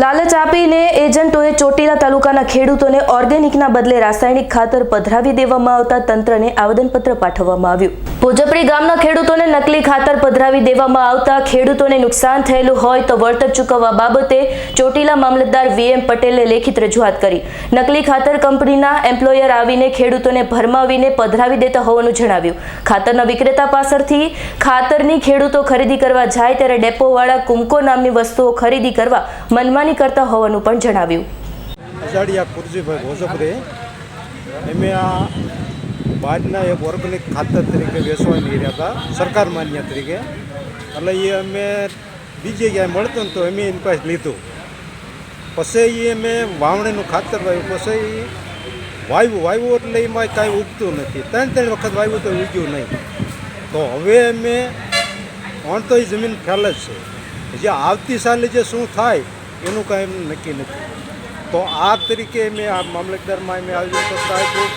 લાલચ આપીને એજન્ટોએ ચોટીલા તાલુકાના ખેડૂતોને ઓર્ગેનિકના બદલે રાસાયણિક ખાતર પધરાવી દેવામાં આવતા તંત્રને આવેદનપત્ર પાઠવવામાં આવ્યું. ભોજપરી ગામના ખેડૂતોને નકલી ખાતર પધરાવી દેવામાં આવતા ખેડૂતોને નુકસાન થયેલું હોય તો વળતર ચૂકવવા બાબતે ચોટીલા મામલતદાર વીએમ પટેલે લેખિત રજૂઆત કરી. નકલી ખાતર કંપનીના એમ્પ્લોયર આવીને ખેડૂતોને ભરમાવીને પધરાવી દેતા હોવાનું જણાવ્યું. ખાતરના વિક્રેતા પાસેથી ખાતરની ખેડૂતો ખરીદી કરવા જાય ત્યારે ડેપોવાળા કુમકો નામની વસ્તુઓ ખરીદી કરવા મનમાની કરતા હોવાનું પણ જણાવ્યું. બહારના એક ઓર્ગેનિક ખાતર તરીકે વેચવા રહ્યા હતા, સરકાર માન્ય તરીકે. એટલે એ અમે બીજે ક્યાંય મળતું ને તો અમે એની પાસે લીધું. પછી એ અમે વાવણીનું ખાતર વાવ્યું. પછી વાવ્યું. વાવ્યું એટલે એમાં કાંઈ ઉગતું નથી. ત્રણ ત્રણ વખત વાવ્યું તો ઉગ્યું નહીં. તો હવે અમે પણ તો એ જમીન ફેલ જ છે. જે આવતી સાલે જે શું થાય, એનું કાંઈ નક્કી નથી. તો આ તરીકે મેં આ મામલતદારમાં મેં આયોજન આપ્યું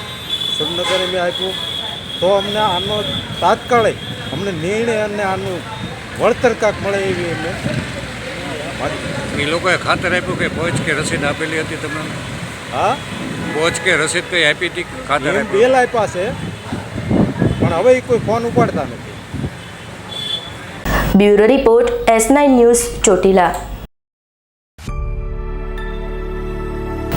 સુરનગર મેં આપ્યું. તો અમને આનો તાત્કાલિક અમને નિર્ણય અને આનું વળતર કાંક મળે એવી અમે એ લોકોએ ખાતર આપ્યું કે બોજ કે રસીદ આપેલી હતી તમને? હા? બોજ કે રસીદ કંઈ આપી હતી ખાતર બેલ આપ્યા છે પણ હવે કોઈ ફોન ઉપાડતા નથી. Bureau report S nine news Chotila